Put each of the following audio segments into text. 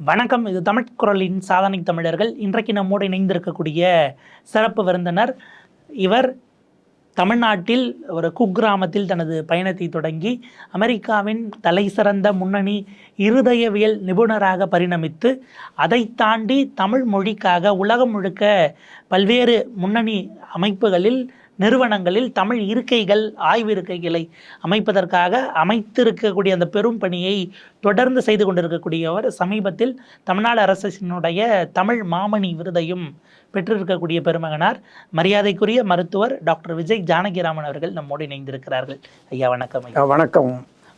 வணக்கம். இது தமிழ் குரலின் சாதனை தமிழர்கள். இன்றைக்கு நம்மோடு இணைந்திருக்கக்கூடிய சிறப்பு விருந்தினர் இவர் தமிழ்நாட்டில் ஒரு குக்கிராமத்தில் தனது பயணத்தை தொடங்கி அமெரிக்காவின் தலை சிறந்த முன்னணி இருதயவியல் நிபுணராக பரிணமித்து அதை தாண்டி தமிழ் மொழிக்காக உலகம் முழுக்க பல்வேறு முன்னணி அமைப்புகளில் நிறுவனங்களில் தமிழ் இருக்கைகள் ஆய்வு இருக்கைகளை அமைப்பதற்காக அமைத்திருக்கக்கூடிய அந்த பெரும் பணியை தொடர்ந்து செய்து கொண்டிருக்கக்கூடியவர் சமீபத்தில் தமிழ்நாடு அரசினுடைய தமிழ் மாமணி விருதையும் பெற்றிருக்கக்கூடிய பெருமகனார் மரியாதைக்குரிய மருத்துவர் டாக்டர் விஜய் ஜானகிராமன் அவர்கள் நம்மோடு இணைந்திருக்கிறார்கள். ஐயா வணக்கம் ஐயா. வணக்கம்.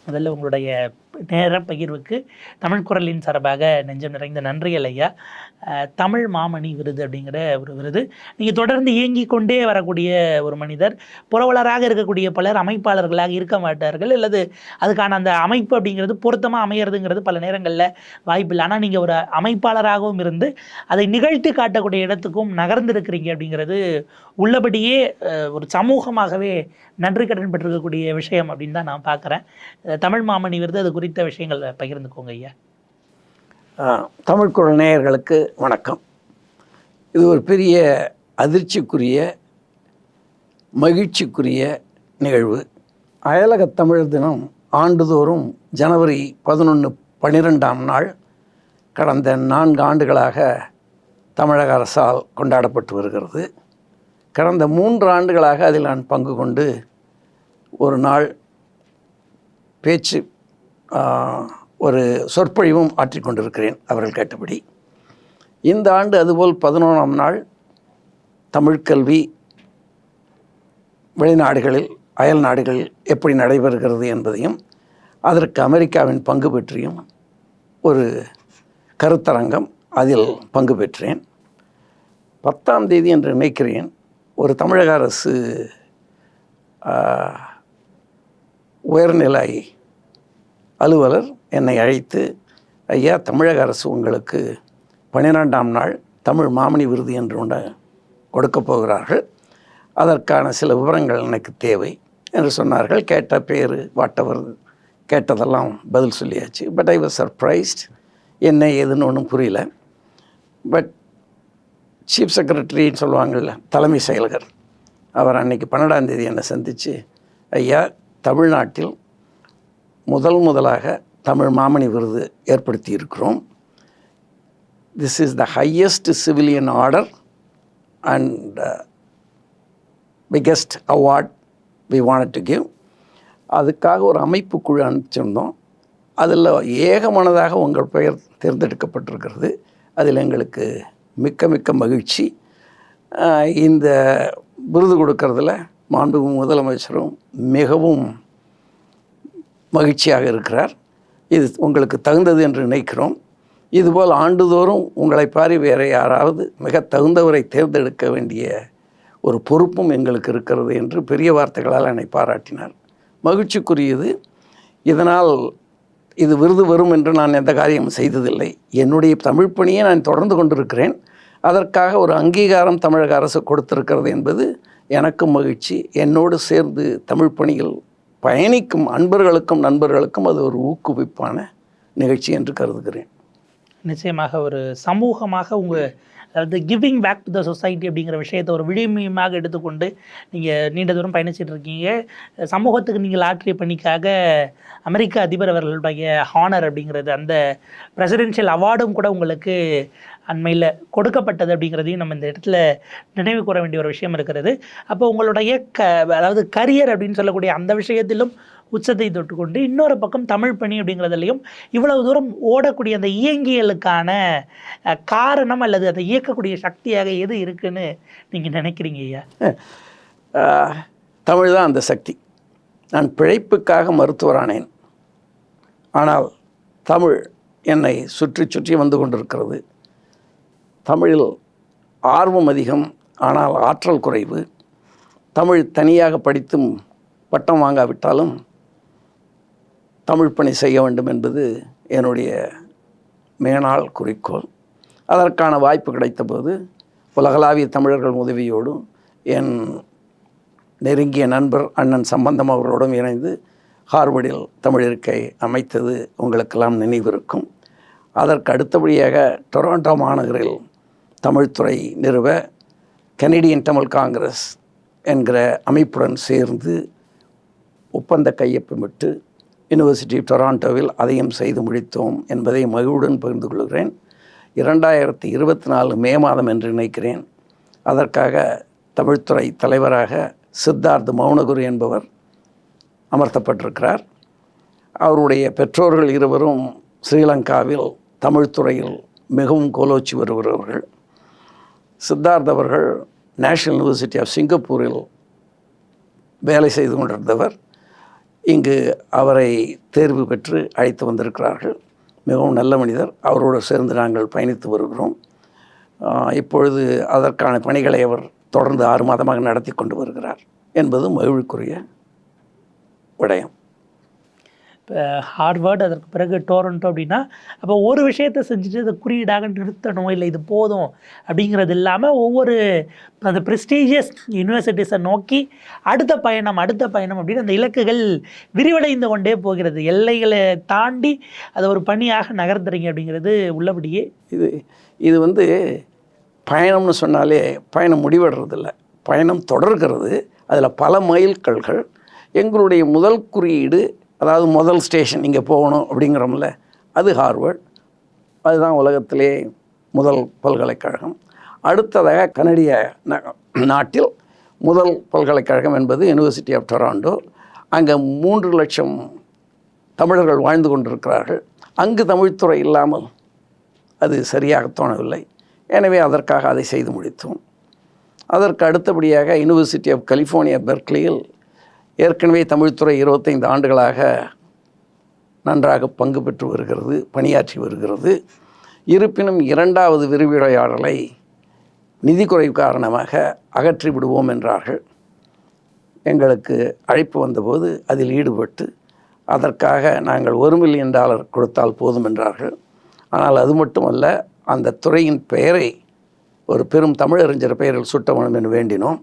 முதல்ல உங்களுடைய நேர பகிர்வுக்கு தமிழ் குரலின் சார்பாக நெஞ்சம் நிறைந்த நன்றிகள் ஐயா தமிழ் மாமணி விருது அப்படிங்கிற ஒரு விருது. நீங்கள் தொடர்ந்து இயங்கி கொண்டே வரக்கூடிய ஒரு மனிதர் புரவலராக இருக்கக்கூடிய பலர் அமைப்பாளர்களாக இருக்க மாட்டார்கள் அல்லது அதுக்கான அந்த அமைப்பு அப்படிங்கிறது பொருத்தமாக அமையிறதுங்கிறது பல நேரங்களில் வாய்ப்பில்லை ஆனால் நீங்கள் ஒரு அமைப்பாளராகவும் இருந்து அதை நிகழ்த்தி காட்டக்கூடிய இடத்துக்கும் நகர்ந்திருக்கிறீங்க அப்படிங்கிறது உள்ளபடியே ஒரு சமூகமாகவே நன்றி கடன் பெற்றிருக்கக்கூடிய விஷயம் அப்படின்னு தான் நான் பார்க்குறேன் தமிழ் மாமணி விருது அது விஷயங்கள் பகிர்ந்துக்கோங்க ஐயா. ஆ, தமிழ் நேயர்களுக்கு வணக்கம். இது ஒரு பெரிய அதிர்ச்சிக்குரிய மகிழ்ச்சிக்குரிய நிகழ்வு. அயலக தமிழர் தினம் ஆண்டுதோறும் ஜனவரி பதினொன்று பன்னிரெண்டாம் நாள் கடந்த நான்கு ஆண்டுகளாக தமிழக அரசால் கொண்டாடப்பட்டு வருகிறது. கடந்த மூன்று ஆண்டுகளாக அதில் நான் பங்கு கொண்டு ஒரு நாள் பேச்சு ஒரு சொற்பொழிவும் ஆற்றிக்கொண்டிருக்கிறேன் அவர்கள் கேட்டபடி. இந்த ஆண்டு அதுபோல் பதினோராம் நாள் தமிழ்கல்வி வெளிநாடுகளில் அயல் நாடுகளில் எப்படி நடைபெறுகிறது என்பதையும் அதற்கு அமெரிக்காவின் பங்கு பற்றியும் ஒரு கருத்தரங்கம் அதில் பங்கு பெற்றேன். பத்தாம் தேதி என்று நினைக்கிறேன் ஒரு தமிழக அரசு உயர்நிலை அலுவலர் என்னை அழைத்து ஐயா தமிழக அரசு உங்களுக்கு பன்னிரெண்டாம் நாள் தமிழ் மாமணி விருது என்று ஒன்று கொடுக்கப் போகிறார்கள். அதற்கான சில விவரங்கள் எனக்கு தேவை என்று சொன்னார்கள். கேட்ட பேர் வாட்டவர் கேட்டதெல்லாம் பதில் சொல்லியாச்சு. பட் ஐ வாஸ் சர்ப்ரைஸ்ட் என்ன ஏதுன்னு ஒன்றும் புரியல. பட் சீஃப் செக்ரட்டரின்னு சொல்லுவாங்கள்ல தலைமை செயலகர் அவர் அன்றைக்கி பன்னெண்டாம் தேதி என்னை சந்தித்து ஐயா தமிழ்நாட்டில் முதல் முதலாக தமிழ் மாமணி விருது ஏற்படுத்தி இருக்கிறோம் this is the highest civilian order and biggest award we want to give அதுக்காக ஒரு அமைப்பு குழு அனுப்பிச்சிருந்தோம். அதில் ஏகமனதாக உங்கள் பெயர் தேர்ந்தெடுக்கப்பட்டிருக்கிறது. அதில் எங்களுக்கு மிக்க மிக்க மகிழ்ச்சி. இந்த விருது கொடுக்கறதுல மாண்புமிகு முதலமைச்சரும் மிகவும் மகிழ்ச்சியாக இருக்கிறார். இது உங்களுக்கு தகுந்தது என்று நினைக்கிறோம். இதுபோல் ஆண்டுதோறும் உங்களை பாரி வேறு யாராவது மிக தகுந்தவரை தேர்ந்தெடுக்க வேண்டிய ஒரு பொறுப்பும் எங்களுக்கு இருக்கிறது என்று பெரிய வார்த்தைகளால் என்னை பாராட்டினார். மகிழ்ச்சிக்குரியது. இதனால் இது விருது வரும் என்று நான் எந்த காரியமும் செய்ததில்லை. என்னுடைய தமிழ் பணியை நான் தொடர்ந்து கொண்டிருக்கிறேன். அதற்காக ஒரு அங்கீகாரம் தமிழக அரசு கொடுத்திருக்கிறது என்பது எனக்கும் மகிழ்ச்சி. என்னோடு சேர்ந்து தமிழ் பணியில் பயணிக்கும் அன்பர்களுக்கும் நண்பர்களுக்கும் அது ஒரு ஊக்குவிப்பான நிகழ்ச்சி என்று கருதுகிறேன். நிச்சயமாக ஒரு சமூகமாக உங்கள் அதாவது giving back to the society அப்படிங்கிற விஷயத்தை ஒரு விழுமியமாக எடுத்துக்கொண்டு நீங்கள் நீண்ட தூரம் பயணிச்சுட்டு இருக்கீங்க. சமூகத்துக்கு நீங்கள் ஆற்றிய பணிக்காக அமெரிக்க அதிபர் அவர்களுடைய ஹானர் அப்படிங்கிறது அந்த பிரசிடென்ஷியல் அவார்டும் கூட உங்களுக்கு அண்மையில் கொடுக்கப்பட்டது அப்படிங்கிறதையும் நம்ம இந்த இடத்துல நினைவு கூற வேண்டிய ஒரு விஷயம் இருக்கிறது. அப்போ உங்களுடைய க அதாவது கரியர் அப்படின்னு சொல்லக்கூடிய அந்த விஷயத்திலும் உச்சத்தை தொட்டுக்கொண்டு இன்னொரு பக்கம் தமிழ் பணி அப்படிங்கிறதுலையும் இவ்வளவு தூரம் ஓடக்கூடிய அந்த இயங்கியலுக்கான காரணம் அல்லது அதை இயக்கக்கூடிய சக்தியாக எது இருக்குன்னு நீங்கள் நினைக்கிறீங்க ஐயா? தமிழ் தான் அந்த சக்தி. நான் பிழைப்புக்காக மருத்துவரானேன். ஆனால் தமிழ் என்னை சுற்றி சுற்றி வந்து கொண்டிருக்கிறது. தமிழில் ஆர்வம் அதிகம் ஆனால் ஆற்றல் குறைவு. தமிழ் தனியாக படித்தும் பட்டம் வாங்காவிட்டாலும் தமிழ் பணி செய்ய வேண்டும் என்பது என்னுடைய மேனாள் குறிக்கோள். அதற்கான வாய்ப்பு கிடைத்தபோது உலகளாவிய தமிழர்கள் உதவியோடும் என் நெருங்கிய நண்பர் அண்ணன் சம்பந்தம் அவர்களோடும் இணைந்து ஹார்வர்டில் தமிழிற்கை அமைத்தது உங்களுக்கெல்லாம் நினைவிருக்கும். அதற்கு அடுத்தபடியாக டொராண்டோ மாநகரில் தமிழ்துறை நிறுவ கனேடியன் தமிழ் காங்கிரஸ் என்கிற அமைப்புடன் சேர்ந்து ஒப்பந்த கையொப்பமிட்டு யுனிவர்சிட்டி டொராண்டோவில் அதையும் செய்து முடித்தோம் என்பதை மகிழ்வுடன் பகிர்ந்து கொள்கிறேன். இரண்டாயிரத்தி இருபத்தி நாலு மே மாதம் என்று நினைக்கிறேன். அதற்காக தமிழ்துறை தலைவராக சித்தார்த் மௌனகுரு என்பவர் அமர்த்தப்பட்டிருக்கிறார். அவருடைய பெற்றோர்கள் இருவரும் ஸ்ரீலங்காவில் தமிழ்துறையில் மிகவும் கோலோச்சி வருகிறவர்கள் சித்தார்த் அவர்கள் நேஷனல் யூனிவர்சிட்டி ஆஃப் சிங்கப்பூரில் வேலை செய்து கொண்டிருந்தவர். இங்கு அவரை தேர்வு பெற்று அழைத்து வந்திருக்கிறார்கள். மிகவும் நல்ல மனிதர். அவரோடு சேர்ந்து நாங்கள் பயணித்து வருகிறோம். இப்பொழுது அதற்கான பணிகளை அவர் தொடர்ந்து ஆறு மாதமாக நடத்தி கொண்டு வருகிறார் என்பது மகிழ்வுக்குரிய விடயம். இப்போ ஹார்வர்ட் அதற்கு பிறகு டோரண்டோ அப்படின்னா அப்போ ஒரு விஷயத்தை செஞ்சுட்டு அதை குறியீடாக நிறுத்தணும் இல்லை இது போதும் அப்படிங்கிறது இல்லாமல் ஒவ்வொரு அந்த ப்ரெஸ்டீஜியஸ் யூனிவர்சிட்டிஸை நோக்கி அடுத்த பயணம் அடுத்த பயணம் அப்படின்னு அந்த இலக்குகள் விரிவடைந்து கொண்டே போகிறது. எல்லைகளை தாண்டி அதை ஒரு பணியாக நகர்த்துறீங்க அப்படிங்கிறது உள்ளபடியே. இது இது வந்து பயணம்னு சொன்னாலே பயணம் முடிவடுறதில்ல. பயணம் தொடர்கிறது. அதில் பல மைல்கல்கள் எங்களுடைய முதல் குறியீடு அதாவது முதல் ஸ்டேஷன் இங்கே போகணும் அப்படிங்கிறோம்ல அது ஹார்வர்ட். அதுதான் உலகத்திலே முதல் பல்கலைக்கழகம். அடுத்ததாக கனடிய ந- நாட்டில் முதல் பல்கலைக்கழகம் என்பது யுனிவர்சிட்டி ஆஃப் டொராண்டோ அங்கே மூன்று லட்சம் தமிழர்கள் வாழ்ந்து கொண்டிருக்கிறார்கள். அங்கு தமிழ்த்துறை இல்லாமல் அது சரியாக தோணவில்லை. எனவே அதற்காக அதை செய்து முடித்தோம். அதற்கு அடுத்தபடியாக யுனிவர்சிட்டி ஆஃப் கலிஃபோர்னியா பெர்க்லியில் ஏற்கனவே தமிழ்த்துறை இருபத்தைந்து ஆண்டுகளாக நன்றாக பங்கு பெற்று வருகிறது பணியாற்றி வருகிறது. இருப்பினும் இரண்டாவது விரிவுரையாடலை நிதி குறைவு காரணமாக அகற்றி விடுவோம் என்றார்கள். எங்களுக்கு அழைப்பு வந்தபோது அதில் ஈடுபட்டு அதற்காக நாங்கள் ஒரு மில்லியன் டாலர் கொடுத்தால் போதும் என்றார்கள். ஆனால் அது மட்டுமல்ல அந்த துறையின் பெயரை ஒரு பெரும் தமிழறிஞர் பெயரில் சுட்ட வேண்டும் என்று வேண்டினோம்.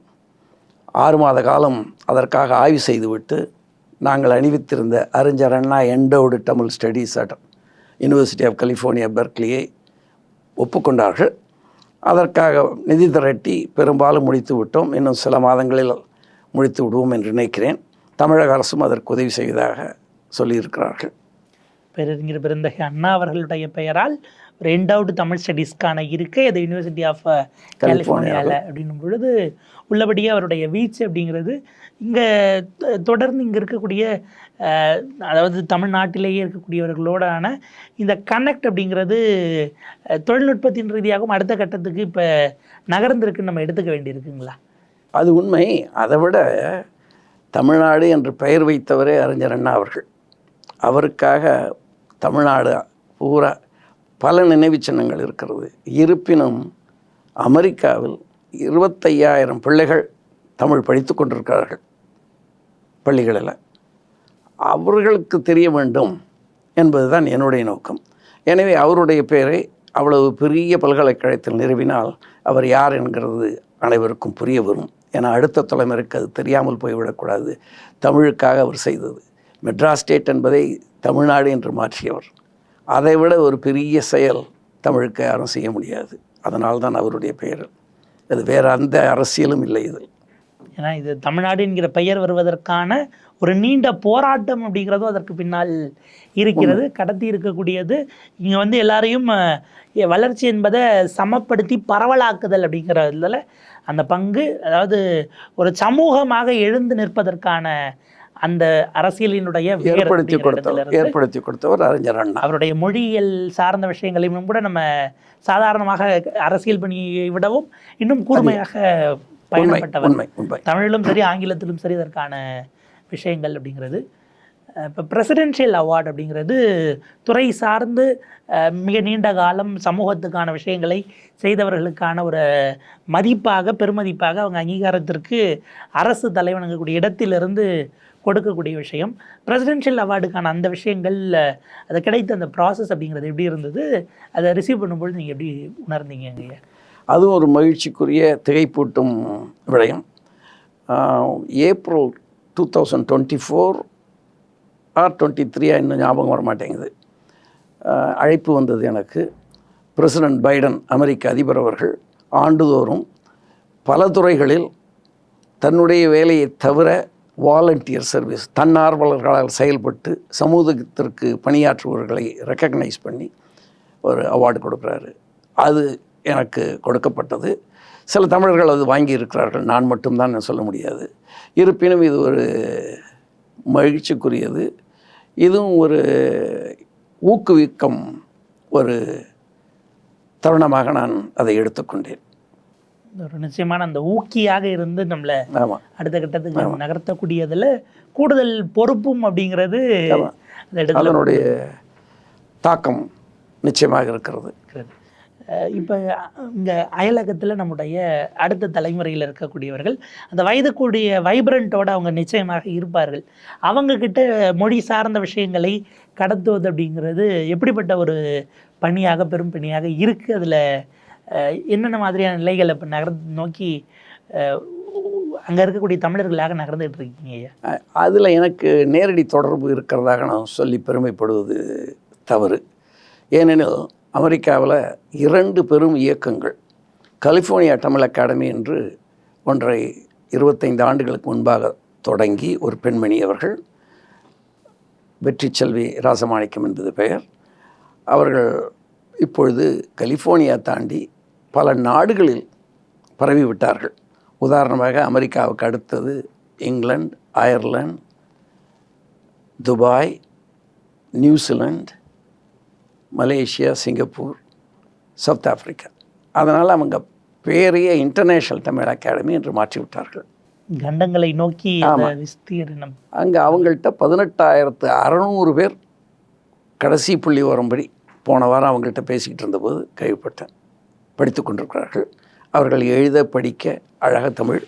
ஆறு மாத காலம் அதற்காக ஆய்வு செய்துவிட்டு நாங்கள் அணிவித்திருந்த அறிஞர் Anna எண்டோடு Tamil studies at university of California பெர்க்லியை ஒப்புக்கொண்டார்கள். அதற்காக நிதி திரட்டி பெரும்பாலும் முடித்து விட்டோம். இன்னும் சில மாதங்களில் முடித்து விடுவோம் என்று நினைக்கிறேன். தமிழக அரசும் அதற்கு உதவி செய்வதாக சொல்லியிருக்கிறார்கள். பேரறிஞர் பெருந்தகை அண்ணா அவர்களுடைய பெயரால் ஒரு எண்டவுட் தமிழ் ஸ்டடீஸ்க்கான இருக்கை அது யூனிவர்சிட்டி ஆஃப் கலிஃபோர்னியாவில். அப்படின்னும் பொழுது உள்ளபடியே அவருடைய வீச்சு அப்படிங்கிறது இங்கே தொடர்ந்து இங்கே இருக்கக்கூடிய அதாவது தமிழ்நாட்டிலேயே இருக்கக்கூடியவர்களோடான இந்த கனெக்ட் அப்படிங்கிறது தொழில்நுட்பத்தின் ரீதியாகவும் அடுத்த கட்டத்துக்கு இப்போ நகர்ந்திருக்குன்னு நம்ம எடுத்துக்க வேண்டியிருக்குங்களா? அது உண்மை. அதை விட தமிழ்நாடு என்று பெயர் வைத்தவரே அறிஞர் அண்ணா அவர்கள். அவருக்காக தமிழ்நாடு பூரா பல நினைவுச் சின்னங்கள் இருக்கிறது. இருப்பினும் அமெரிக்காவில் இருபத்தையாயிரம் பிள்ளைகள் தமிழ் படித்து கொண்டிருக்கிறார்கள் பள்ளிகளில். அவர்களுக்கு தெரிய வேண்டும் என்பதுதான் என்னுடைய நோக்கம். எனவே அவருடைய பெயரை அவ்வளவு பெரிய பல்கலைக்கழகத்தில் நிறுவினால் அவர் யார் என்கிறது அனைவருக்கும் புரிய வரும். ஏன்னா அடுத்த தலைமுறைக்கு அது தெரியாமல் போய்விடக்கூடாது. தமிழுக்காக அவர் செய்தது. மெட்ராஸ் ஸ்டேட் என்பதை தமிழ்நாடு என்று மாற்றியவர். அதைவிட ஒரு பெரிய செயல் தமிழுக்கு யாரும் செய்ய முடியாது. அதனால் தான் அவருடைய பெயர். அது வேறு அந்த அரசியலும் இல்லை இது ஏன்னா இது தமிழ்நாடு என்கிற பெயர் வருவதற்கான ஒரு நீண்ட போராட்டம் அப்படிங்கிறதும் அதற்கு பின்னால் இருக்கிறது. கடத்தி இருக்கக்கூடியது. இங்கே வந்து எல்லாரையும் வளர்ச்சி என்பதை சமப்படுத்தி பரவலாக்குதல் அப்படிங்கிறதுல அந்த பங்கு அதாவது ஒரு சமூகமாக எழுந்து நிற்பதற்கான அந்த அரசியலினுடைய ஏற்படுத்தி கொடுத்தவர் ஏற்படுத்தி கொடுத்தவர் அறிஞர் அண்ணா. அவருடைய மொழியியல் சார்ந்த விஷயங்களையும் கூட நம்ம சாதாரணமாக அரசியல் பணியை விடவும் இன்னும் கூர்மையாக பயணப்பட்டவர் தமிழிலும் சரி ஆங்கிலத்திலும் சரி இதற்கான விஷயங்கள் அப்படிங்கிறது. இப்போ பிரசிடென்ஷியல் அவார்டு அப்படிங்கிறது துறை சார்ந்து மிக நீண்ட காலம் சமூகத்துக்கான விஷயங்களை செய்தவர்களுக்கான ஒரு மதிப்பாக பெருமதிப்பாக அவங்க அங்கீகாரத்திற்கு அரசு தலைவணங்கக்கூடிய இடத்திலிருந்து கொடுக்கக்கூடிய விஷயம். பிரசிடென்ஷியல் அவார்டுக்கான அந்த விஷயங்களில் அது கிடைத்த அந்த ப்ராசஸ் அப்படிங்கிறது எப்படி இருந்தது? அதை ரிசீவ் பண்ணும்பொழுது நீங்கள் எப்படி உணர்ந்தீங்க ஐயா அதுவும் ஒரு மகிழ்ச்சிக்குரிய திகைப்பூட்டும் விடயம். April two thousand twenty four or twenty த்ரீயாக இன்னும் ஞாபகம் வர மாட்டேங்குது. அழைப்பு வந்தது எனக்கு. பிரசிடென்ட் பைடன் அமெரிக்க அதிபர் அவர்கள் ஆண்டுதோறும் பல துறைகளில் தன்னுடைய வேலையை தவிர வாலண்டியர் சர்வீஸ் தன்னார்வலர்களால் செயல்பட்டு சமூகத்திற்கு பணியாற்றுபவர்களை ரெக்கக்னைஸ் பண்ணி ஒரு அவார்டு கொடுக்குறாரு. அது எனக்கு கொடுக்கப்பட்டது. சில தமிழர்கள் அது வாங்கி இருக்கிறார்கள் நான் மட்டும்தான் சொல்ல முடியாது. இருப்பினும் இது ஒரு மகிழ்ச்சிக்குரியது. இதுவும் ஒரு ஊக்குவிக்கம் ஒரு தருணமாக நான் அதை எடுத்துக்கொண்டேன். ஒரு நிச்சயமான அந்த ஊக்கியாக இருந்து நம்மளை அடுத்த கட்டத்துக்கு நகர்த்தக்கூடியதுல கூடுதல் பொறுப்பும் அப்படிங்கிறது அந்த இடத்துல அதனுடைய தாக்கம் நிச்சயமாக இருக்கிறது. இப்ப இங்க அயலகத்துல நம்முடைய அடுத்த தலைமுறையில் இருக்கக்கூடியவர்கள் அந்த வயதுக்கூடிய வைப்ரண்ட்டோட அவங்க நிச்சயமாக இருப்பார்கள். அவங்க கிட்ட மொழி சார்ந்த விஷயங்களை கடத்துவது அப்படிங்கிறது எப்படிப்பட்ட ஒரு பணியாக பெரும் பணியாக இருக்கு? அதுல என்னென்ன மாதிரியான நிலைகள் இப்போ நகர் நோக்கி அங்கே இருக்கக்கூடிய தமிழர்களாக நகர்ந்துட்டு இருக்கீங்க ஐயா? அதில் எனக்கு நேரடி தொடர்பு இருக்கிறதாக நான் சொல்லி பெருமைப்படுவது தவறு. ஏனெனில் அமெரிக்காவில் இரண்டு பெரும் இயக்கங்கள் கலிஃபோர்னியா தமிழ் அகாடமி என்று ஒன்றை இருபத்தைந்து ஆண்டுகளுக்கு முன்பாக தொடங்கி ஒரு பெண்மணி அவர்கள் வெற்றி செல்வி ராசமாணிக்கம் என்பது பெயர். அவர்கள் இப்பொழுது கலிஃபோர்னியா தாண்டி பல நாடுகளில் பரவி விட்டார்கள் உதாரணமாக அமெரிக்காவுக்கு அடுத்தது England Ireland Dubai New Zealand Malaysia Singapore South Africa. அதனால் அவங்க பேரையே இன்டர்நேஷ்னல் தமிழ் அகாடமி என்று மாற்றி விட்டார்கள் கண்டங்களை நோக்கி விஸ்தீர்ணம். அங்கே அவங்கள்ட்ட பதினெட்டாயிரத்து அறநூறு பேர் கடைசி புள்ளி வரும்படி போன வாரம் அவங்கள்ட்ட பேசிக்கிட்டு இருந்தபோது கேள்விப்பட்டேன் படித்து கொண்டிருக்கிறார்கள். அவர்கள் எழுத படிக்க அழக தமிழ்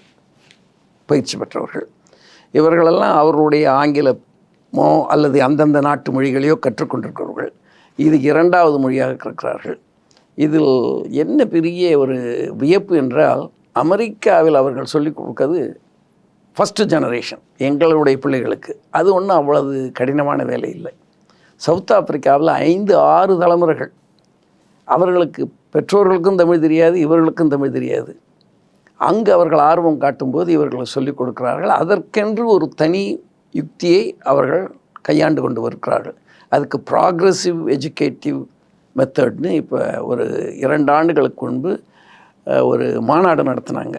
பயிற்சி பெற்றவர்கள். இவர்களெல்லாம் அவர்களுடைய ஆங்கிலமோ அல்லது அந்தந்த நாட்டு மொழிகளையோ கற்றுக்கொண்டிருக்கிறவர்கள் இது இரண்டாவது மொழியாக கற்கிறார்கள் இதில் என்ன பெரிய ஒரு வியப்பு என்றால் அமெரிக்காவில் அவர்கள் சொல்லிக் கொடுக்கிறது ஃபஸ்ட்டு ஜெனரேஷன் எங்களுடைய பிள்ளைகளுக்கு. அது ஒன்றும் அவ்வளவு கடினமான வேலை இல்லை. சவுத் ஆப்பிரிக்காவில் ஐந்து ஆறு தலைமுறைகள். அவர்களுக்கு பெற்றோர்களுக்கும் தமிழ் தெரியாது இவர்களுக்கும் தமிழ் தெரியாது. அங்கு அவர்கள் ஆர்வம் காட்டும்போது இவர்களை சொல்லிக் கொடுக்கிறார்கள். அதற்கென்று ஒரு தனி யுக்தியை அவர்கள் கையாண்டு கொண்டு வருகிறார்கள். அதுக்கு ப்ராக்ரெசிவ் எஜுகேட்டிவ் மெத்தட்னு இப்போ ஒரு இரண்டு ஆண்டுகளுக்கு முன்பு ஒரு மாநாடு நடத்தினாங்க.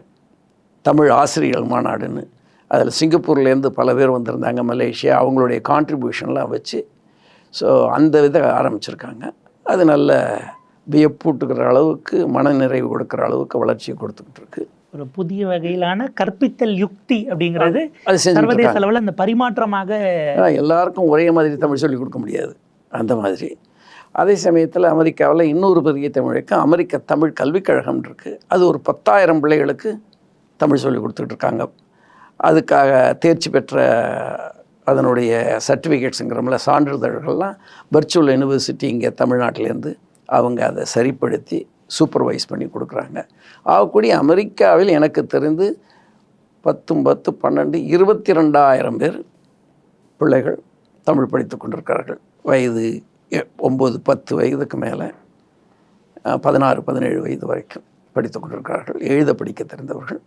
தமிழ் ஆசிரியர்கள் மாநாடுன்னு. அதில் சிங்கப்பூர்லேருந்து பல பேர் வந்திருந்தாங்க மலேசியா அவங்களுடைய கான்ட்ரிபியூஷன்லாம் வச்சு ஸோ அந்த இதை ஆரம்பிச்சிருக்காங்க. அது நல்ல வியப்பூட்டுக்கிற அளவுக்கு மனநிறைவு கொடுக்குற அளவுக்கு வளர்ச்சியை கொடுத்துக்கிட்டு இருக்கு. ஒரு புதிய வகையிலான கற்பித்தல் யுக்தி அப்படிங்கிறது அது சர்வதேச அளவில் அந்த பரிமாற்றமாக எல்லாருக்கும் ஒரே மாதிரி தமிழ் சொல்லிக் கொடுக்க முடியாது. அந்த மாதிரி. அதே சமயத்தில் அமெரிக்காவில் இன்னொரு பெரிய தமிழுக்கு அமெரிக்க தமிழ் கல்விக் கழகம் இருக்குது அது ஒரு பத்தாயிரம் பிள்ளைகளுக்கு தமிழ் சொல்லி கொடுத்துட்டு இருக்காங்க. அதுக்காக தேர்ச்சி பெற்ற அதனுடைய சர்டிஃபிகேட்ஸுங்கிறோம்ல சான்றிதழ்கள்லாம் வர்ச்சுவல் யூனிவர்சிட்டி இங்கே தமிழ்நாட்டிலேருந்து அவங்க அதை சரிப்படுத்தி சூப்பர்வைஸ் பண்ணி கொடுக்குறாங்க. ஆகக்கூடிய அமெரிக்காவில் எனக்கு தெரிந்து பத்தும் பத்து பன்னெண்டு இருபத்தி ரெண்டாயிரம் பேர் பிள்ளைகள் தமிழ் படித்து கொண்டிருக்கிறார்கள். வயது எ- ஒம்பது பத்து வயதுக்கு மேலே பதினாறு பதினேழு வயது வரைக்கும் படித்து கொண்டிருக்கிறார்கள். எழுத படிக்க தெரிந்தவர்கள்.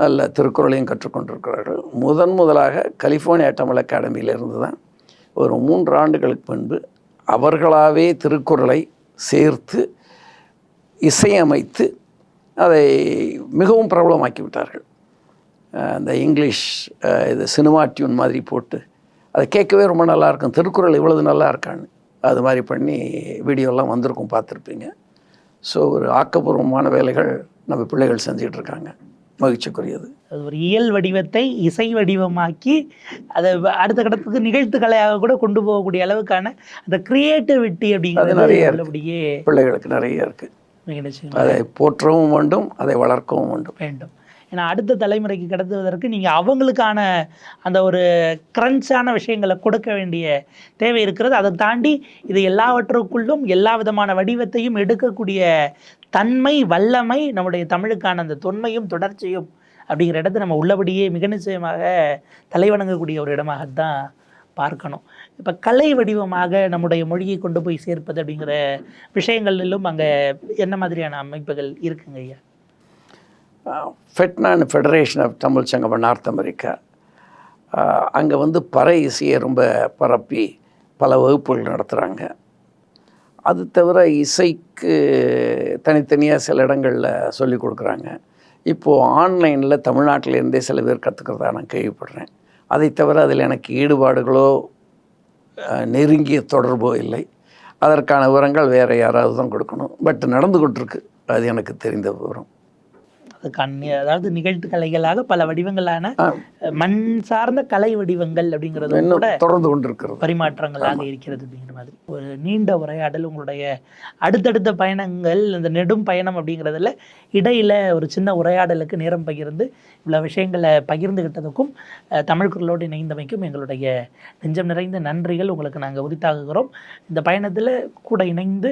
நல்ல திருக்குறளையும் கற்றுக்கொண்டிருக்கிறார்கள். முதன் முதலாக கலிஃபோர்னியா தமிழ் அகாடமியிலிருந்து தான் ஒரு மூன்று ஆண்டுகளுக்கு முன்பு அவர்களாகவே திருக்குறளை சேர்த்து இசையமைத்து அதை மிகவும் பிரபலமாக்கி விட்டார்கள் அந்த இங்கிலீஷ் இது சினிமா டியூன் மாதிரி போட்டு அதை கேட்கவே ரொம்ப நல்லாயிருக்கும். திருக்குறள் இவ்வளவு நல்லா இருக்கான்னு அது மாதிரி பண்ணி வீடியோலாம் வந்திருக்கும் பார்த்துருப்பீங்க. ஸோ ஒரு ஆக்கப்பூர்வமான வேலைகள் நம்ம பிள்ளைகள் செஞ்சிகிட்ருக்காங்க இருக்காங்க. மகிழ்ச்சிக்குரியது. அது ஒரு இயல் வடிவத்தை இசை வடிவமாக்கி அதை அடுத்த கட்டத்துக்கு நிகழ்த்துக்கலையாக கூட கொண்டு போகக்கூடிய அளவுக்கான அந்த கிரியேட்டிவிட்டி அப்படிங்கிறது நிறைய. உள்ளபடியே பிள்ளைகளுக்கு நிறைய இருக்குது அதை போற்றவும் வேண்டும் அதை வளர்க்கவும் வேண்டும். வேண்டும். ஏன்னா அடுத்த தலைமுறைக்கு கடத்துவதற்கு நீங்கள் அவங்களுக்கான அந்த ஒரு கிரன்ச்சான விஷயங்களை கொடுக்க வேண்டிய தேவை இருக்கிறது. அதை தாண்டி இது எல்லாவற்றுக்குள்ளும் எல்லா விதமான வடிவத்தையும் எடுக்கக்கூடிய தன்மை வல்லமை நம்முடைய தமிழுக்கான அந்த தொன்மையும் தொடர்ச்சியும் அப்படிங்கிற இடத்தை நம்ம உள்ளபடியே மிக நிச்சயமாக தலைவணங்கக்கூடிய ஒரு இடமாகத்தான் பார்க்கணும். இப்போ கலை வடிவமாக நம்முடைய மொழியை கொண்டு போய் சேர்ப்பது அப்படிங்கிற விஷயங்களிலும் அங்கே என்ன மாதிரியான அமைப்புகள் இருக்குங்க ஐயா? ஃபெட்னான் ஃபெடரேஷன் ஆஃப் தமிழ் சங்கம் நார்த் அமெரிக்கா அங்கே வந்து பறை இசையை ரொம்ப பரப்பி பல வகுப்புகள் நடத்துகிறாங்க அது தவிர இசைக்கு தனித்தனியாக சில இடங்களில் சொல்லி கொடுக்குறாங்க. இப்போது ஆன்லைனில் தமிழ்நாட்டிலேருந்தே சில பேர் கற்றுக்கிறதா நான் கேள்விப்படுறேன். அதை தவிர அதில் எனக்கு ஈடுபாடுகளோ நெருங்கிய தொடர்போ இல்லை. அதற்கான விவரங்கள் வேறு யாராவது தான் கொடுக்கணும். பட் நடந்து கொண்டிருக்கு அது எனக்கு தெரிந்த விவரம். கண் அதாவது நிகழ்த்து கலைகளாக பல வடிவங்களான. மண் சார்ந்த கலை வடிவங்கள் அப்படிங்கிறது கூட தொடர்ந்து கொண்டிருக்கிறது. பரிமாற்றங்களாக இருக்கிறது அப்படிங்கிற மாதிரி. ஒரு நீண்ட உரையாடல் உங்களுடைய அடுத்தடுத்த பயணங்கள் இந்த நெடும் பயணம் அப்படிங்கிறதுல இடையில ஒரு சின்ன உரையாடலுக்கு நேரம் பகிர்ந்து இவ்வளோ விஷயங்களை பகிர்ந்துகிட்டதுக்கும் தமிழ் குரலோடு இணைந்தமைக்கும் எங்களுடைய நெஞ்சம் நிறைந்த நன்றிகள் உங்களுக்கு நாங்கள் உரித்தாகுகிறோம் இந்த பயணத்தில் கூட இணைந்து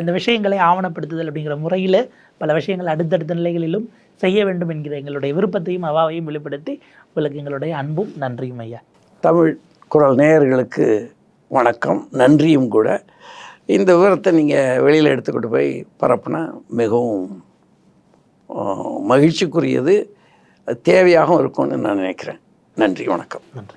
இந்த விஷயங்களை ஆவணப்படுத்துதல் அப்படிங்கிற முறையில் பல விஷயங்கள் அடுத்தடுத்த நிலைகளிலும் செய்ய வேண்டும் என்கிற எங்களுடைய விருப்பத்தையும் அவாவையும் வெளிப்படுத்தி உங்களுக்கு எங்களுடைய அன்பும் நன்றியும் ஐயா. தமிழ் குரல் நேயர்களுக்கு வணக்கம். நன்றியும் கூட. இந்த விவரத்தை நீங்கள் வெளியில் எடுத்துக்கிட்டு போய் பரப்புனா மிகவும் மகிழ்ச்சிக்குரியது. தேவையாகவும் இருக்கும்னு நான் நினைக்கிறேன். நன்றி வணக்கம். நன்றி.